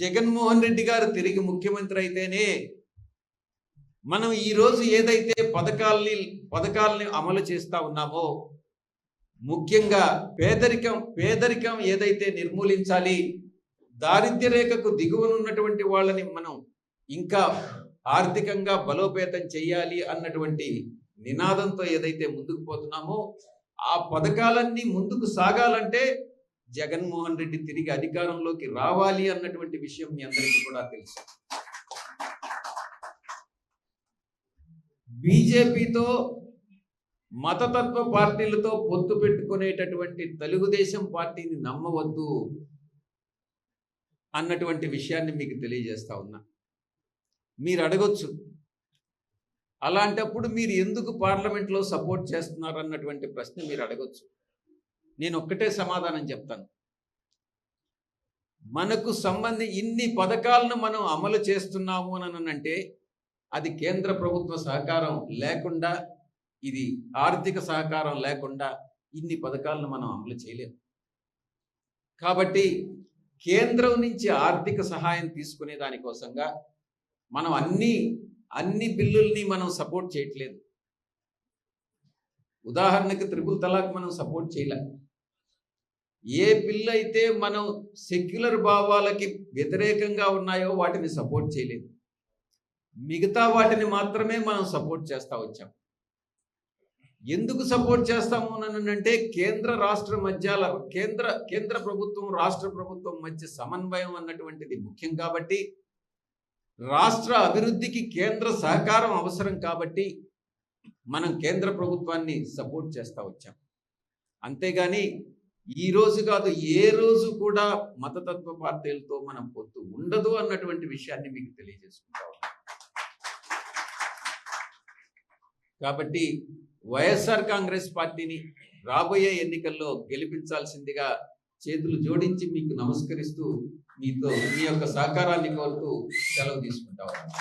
జగన్మోహన్ రెడ్డి గారు తిరిగి ముఖ్యమంత్రి అయితేనే మనం ఈరోజు ఏదైతే పథకాల్ని పథకాల్ని అమలు చేస్తా ఉన్నామో ముఖ్యంగా పేదరికం పేదరికం ఏదైతే నిర్మూలించాలి దారిద్ర్య రేఖకు దిగువనున్నటువంటి వాళ్ళని మనం ఇంకా ఆర్థికంగా బలోపేతం చేయాలి అన్నటువంటి నినాదంతో ఏదైతే ముందుకు పోతున్నామో ఆ పథకాలన్నీ ముందుకు సాగాలంటే జగన్మోహన్ రెడ్డి తిరిగి అధికారంలోకి రావాలి అన్నటువంటి విషయం మీ అందరికీ కూడా తెలుసు. బీజేపీతో మతతత్వ పార్టీలతో పొత్తు పెట్టుకునేటటువంటి తెలుగుదేశం పార్టీని నమ్మవద్దు అన్నటువంటి విషయాన్ని మీకు తెలియజేస్తా ఉన్నా. మీరు అడగొచ్చు. అలాంటప్పుడు మీరు ఎందుకు పార్లమెంట్లో సపోర్ట్ చేస్తున్నారు అన్నటువంటి ప్రశ్న మీరు అడగొచ్చు. నేను ఒక్కటే సమాధానం చెప్తాను. మనకు సంబంధి ఇన్ని పథకాలను మనం అమలు చేస్తున్నాము అని అంటే అది కేంద్ర ప్రభుత్వ సహకారం లేకుండా ఇది ఆర్థిక సహకారం లేకుండా ఇన్ని పథకాలను మనం అమలు చేయలేము. కాబట్టి కేంద్రం నుంచి ఆర్థిక సహాయం తీసుకునే దానికోసంగా మనం అన్ని అన్ని బిల్లుల్ని మనం సపోర్ట్ చేయట్లేదు. ఉదాహరణకి త్రిపుల్ తలాక్ మనం సపోర్ట్ చేయలేం. ఏ బిల్లు అయితే మనం సెక్యులర్ భావాలకి వ్యతిరేకంగా ఉన్నాయో వాటిని సపోర్ట్ చేయలేదు. మిగతా వాటిని మాత్రమే మనం సపోర్ట్ చేస్తూ వచ్చాం. ఎందుకు సపోర్ట్ చేస్తాము అని అంటే కేంద్ర రాష్ట్ర మధ్యాల కేంద్ర కేంద్ర ప్రభుత్వం రాష్ట్ర ప్రభుత్వం మధ్య సమన్వయం అన్నటువంటిది ముఖ్యం కాబట్టి రాష్ట్ర అభివృద్ధికి కేంద్ర సహకారం అవసరం కాబట్టి మనం కేంద్ర ప్రభుత్వాన్ని సపోర్ట్ చేస్తూ వచ్చాం. అంతేగాని ఈ రోజు కాదు ఏ రోజు కూడా మతతత్వ పార్టీలతో మనం పొత్తు ఉండదు అన్నటువంటి విషయాన్ని మీకు తెలియజేసుకుంటా కాబట్టి వైఎస్ఆర్ కాంగ్రెస్ పార్టీని రాబోయే ఎన్నికల్లో గెలిపించాల్సిందిగా చేతులు జోడించి మీకు నమస్కరిస్తూ మీతో మీ యొక్క సహకారాన్ని కోరుతూ సెలవు తీసుకుంటా ఉన్నాను.